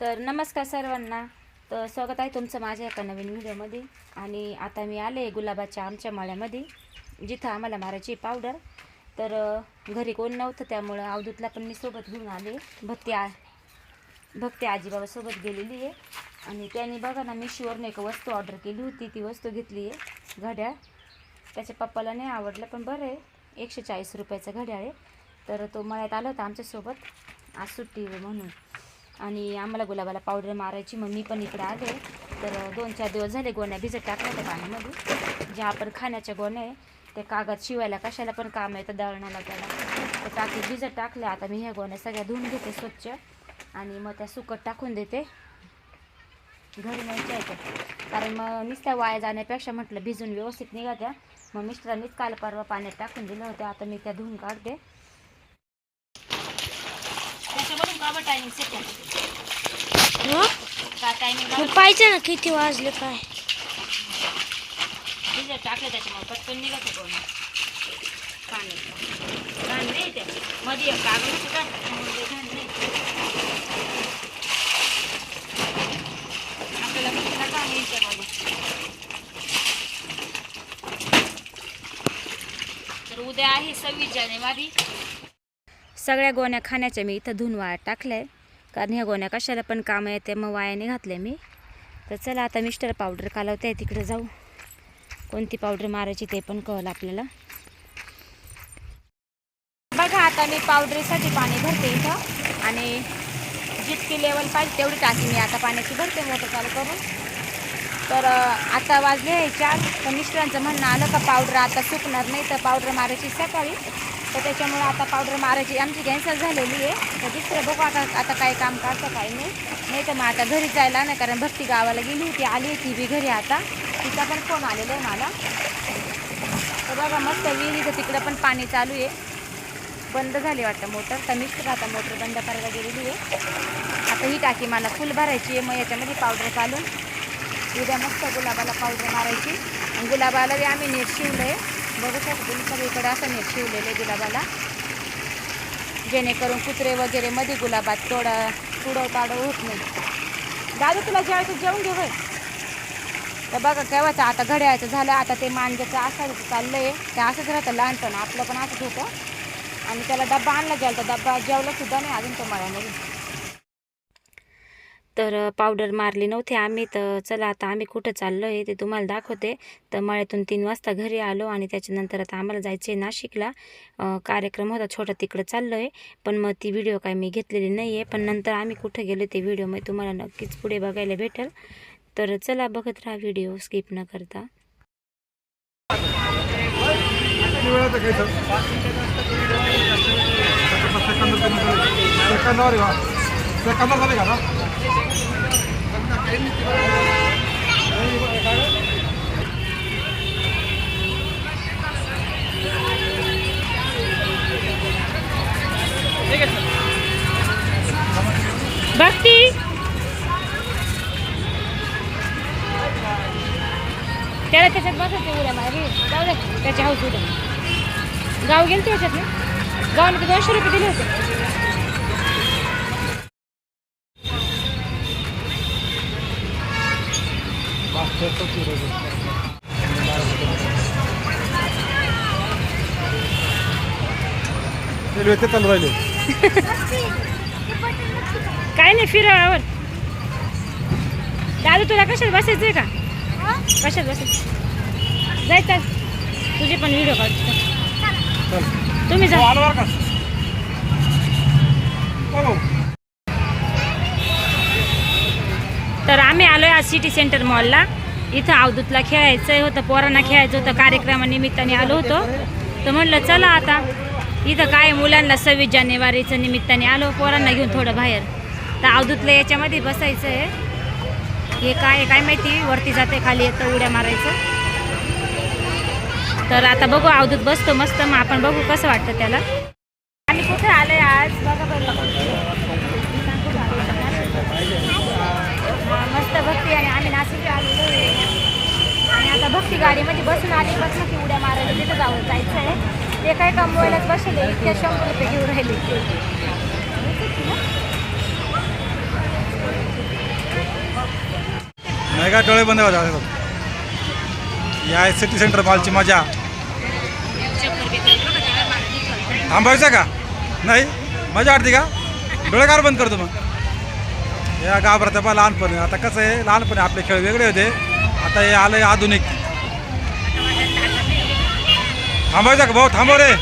तर नमस्कार सर्वांना. तर स्वागत आहे तुमचं माझ्या एका नवीन व्हिडिओमध्ये. आणि आता मी आले गुलाबाच्या आमच्या माळ्यामध्ये जिथं आम्हाला मारायची पावडर. तर घरी कोण नव्हतं त्यामुळं अवधूतला पण मी सोबत घेऊन आले. भक्ती आ भक्ती आजीबाबासोबत गेलेली आहे. आणि त्यांनी बघा ना मिशोवरून एक वस्तू ऑर्डर केली होती. ती वस्तू घेतली आहे घड्याळ. त्याच्या पप्पाला नाही आवडलं पण बरं आहे. एकशे चाळीस रुपयाचं घड्याळ आहे. तर तो मळ्यात आला होता आमच्यासोबत. आज सुट्टी म्हणून. आणि आम्हाला गुलाबाला पावडर मारायची. मग मी पण इकडे आले. तर दोन चार दिवस झाले गोण्या भिजत टाकल्या त्या पाण्यामध्ये. ज्या आपण खाण्याच्या गोण्या आहे ते कागद शिवायला कशाला पण काम येतं दळणाला त्याला. तर टाकी भिजत टाकल्या. आता मी ह्या गोण्या सगळ्या धुवून घेते स्वच्छ. आणि मग त्या सुकट टाकून देते. घरी न्यायच्या आहेत कारण मग नुसत्या वाया जाण्यापेक्षा म्हटलं भिजून व्यवस्थित निघात्या मग मिस्टरांनीच काल परवा पाण्यात टाकून दिलं होतं. आता मी त्या धुवून काढते त्याच्यावरून का बरं टायमिंग हं? का टायमिंग मग पाहिजे ना किती वाजले काय. टाकलं त्याच्यामुळे. पटकन निघत कोण. पाणी. घाण नाही ते. मध्ये कागद होतं घाण नाही. आपल्याला कुठला काम तर उद्या आहे सव्वीस जानेवारी. सगळ्या गोण्या खाण्याच्या मी इथं धुवून वाया टाकल्या. कारण ह्या गोण्या कशाला पण काम येते मग वायाने घातल्या मी. तर चला आता मिस्टर पावडर कालवते तिकडे जाऊ. कोणती पावडर मारायची ते पण कळलं आपल्याला. बघा आता मी पावडरीसाठी पाणी भरते इथं. आणि जितकी लेवल पाहिजे तेवढी टाकी मी आता पाण्याची भरते मोटर चालू करून. तर आता वाजले आहे चार. तर मिस्टरांचं म्हणणं आलं का पावडर आता सुकणार नाही तर पावडर मारायची सकाळी. तर त्याच्यामुळे आता पावडर मारायची आमची कॅन्सल झालेली आहे. तर दुसरं बघू आता आता काय काम काढतं काय नाही. नाही तर मग आता घरी जायला नाही कारण भक्ती गावाला गेली होती आली ती बी घरी आता. तिचा पण फोन आलेला आहे मला. तर बघा मस्त विहिरीचं तिकडं पण पाणी चालू आहे. बंद झाली वाटतं मोटर. तर मिस्टर आता मोटर बंद करायला गेलेली आहे. आता ही टाकी मला फुल भरायची आहे. मग याच्यामध्ये पावडर घालून. उद्या मस्त गुलाबाला पावडर मारायची. आणि गुलाबाला बी आम्ही नेट शिवलं आहे बघू शकतो तुम्ही सगळीकडे असं नेट शिवलेले गुलाबाला. जेणेकरून कुत्रे वगैरे मध्ये गुलाबात तोडा तुडव ताडं होत नाही. दादा तुला जेवायचं जेवून घे होय. तर बघा केव्हाचं आता घड्याळचं झालं आता ते मांज्याचं असं चाललं आहे ते असंच राहतं लहानपण आपलं पण असंच होतं. आणि त्याला डब्बा आणला गेला तर डब्बा जेवला सुद्धा नाही अजून तो मळ्यामध्ये. तर पावडर मारली नव्हती आम्ही. तर चला आता आम्ही कुठं चाललो आहे ते तुम्हाला दाखवते. तर मळ्यातून तीन वाजता घरी आलो आणि त्याच्यानंतर आता आम्हाला जायचं आहे नाशिकला कार्यक्रम होता छोटा तिकडं चाललो आहे पण मग ती व्हिडिओ काय मी घेतलेली नाही आहे पण नंतर आम्ही कुठं गेलो ते व्हिडिओ मी तुम्हाला नक्कीच पुढे बघायला भेटेल. तर चला बघत राहा व्हिडिओ स्किप न करता. सेकंदावर सेकंदावर झाले का? ना भक्ती। त्याला त्याच्यात बसायचं उड्या मारी जाऊ दे त्याच्या हाऊस उद्या गाव गेलं त्याच्यात ना. गावाला दोनशे रुपये दिले होते. रेल्वे ते चालू राहिले. काय नाही फिरावर दादा तुला कशात बसायचं आहे का? कशात बसायचं? जाय चल. तुझे पण व्हिडिओ काढतो चल. तुम्ही जा. आलो हो तर आम्ही आलोय आज सिटी सेंटर मॉलला इथं अवधूतला खेळायचं होतं पोरांना खेळायचं होतं कार्यक्रमानिमित्ताने आलो होतो. तर म्हटलं चला आता. इथं काय मुलांना सव्वीस जानेवारीचं निमित्ताने आलो पोरांना घेऊन थोडं बाहेर. तर अवधूतला याच्यामध्ये बसायचं आहे हे काय काय माहिती? वरती जाते खाली येतं उड्या मारायचं. तर आता बघू अवधूत बसतो मस्त. मग आपण बघू कसं वाटतं त्याला. आणि कुठे आलं आज? बघा बरं हा, मस्त भक्ती आणि आम्ही नाशिकला आलेलो आहे आणि गाडी म्हणजे बसून आली बस की उड्या मारायला तिथं जावं जायचं आहे. ते काय कमवायलाच बसले इतक्या शंभर रुपये घेऊन राहिले. नाही का डोळे बंद होता या आहे सिटी सेंटर मॉलची मजा. थांबायचं का? नाही? मजा वाटते का? डोळे कार बंद करतो मग. या गाभरात बा लहानपणी. आता कसं आहे लहानपणी आपले खेळ वेगळे होते. आता हे आलं आधुनिक. थांबायचं का भाऊ थांबव रे.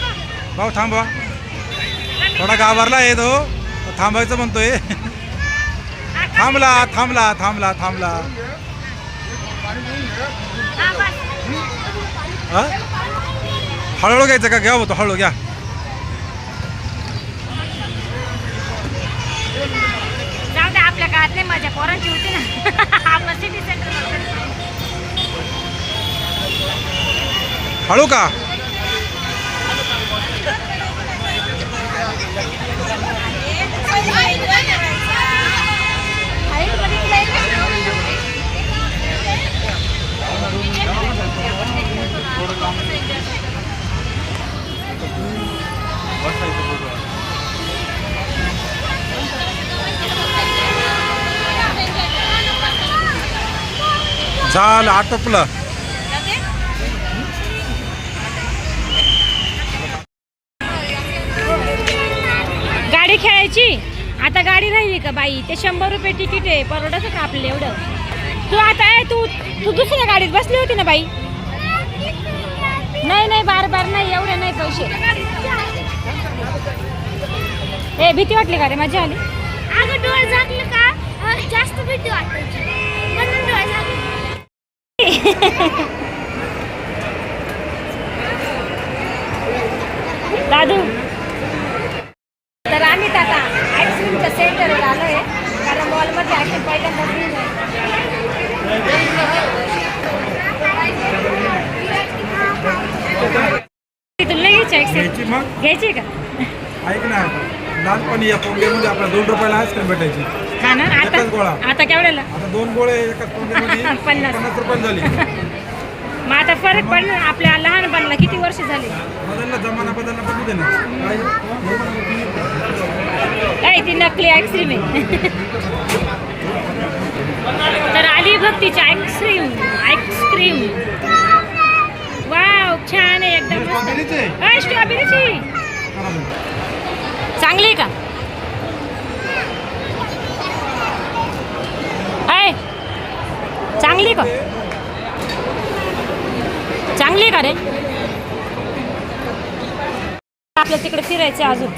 भाऊ थांबवा. थोडा घाबरला आहे तो. थांबायचं म्हणतोय. थांबला थांबला थांबला थांबला? हळूहळू घ्यायचं का? घ्या होतो हळू घ्या. जाऊ दे आपल्या काळात नाही माझ्या पोरांची होती ना. आपलं सिटी सेंटर हळू का? झालं आटोपलं. गाडी खेळायची? आता गाडी राहिली का बाई? ते शंभर रुपये तिकीट आहे परवडत का आपल्याला एवढं? तू आता आहे तू तू दुसऱ्या गाडीत बसली होती ना बाई? नाही नाही बार बार नाही एवढे नाही पैसे. ए भीती वाटली का रे? माझी आली. अगं डोळे झाकले का? जास्त भीती वाटायची. दादू. तर आम्ही आता आईस्क्रीमच्या सेंटरवर आलो आहे कारण मॉलमध्ये आईस्क्रीम पहिल्यांदाच घेऊन तुला घ्यायची आईस्क्रीम का? ऐक ना लहानपणी या पोंग्यामध्ये आपल्या दोन रुपयाला आईस्क्रीम भेटायची. हा ना? आता? एकच गोळा. आता केवढ्याला? आता दोन गोळे एकाच पोंग्यामध्ये पन्नास. पन्नास रुपयाला झाली. मग आता फरक पडला. आपल्या लहानपणाला किती वर्ष झाली? बदलला जमाना बदलला पण दे ना. काय? काय ती नकली आईस्क्रीम आहे. तर आली भक्तीची आईस्क्रीम आईस्क्रीम वाव छान आहे एकदम मस्त. स्ट्रॉबेरीची आहे? अय, स्ट्रॉबेरीची करा मग. चांगली आहे का अय चांगली आहे का चांगली आहे का रे आपल्या तिकडे फिरायचं अजून.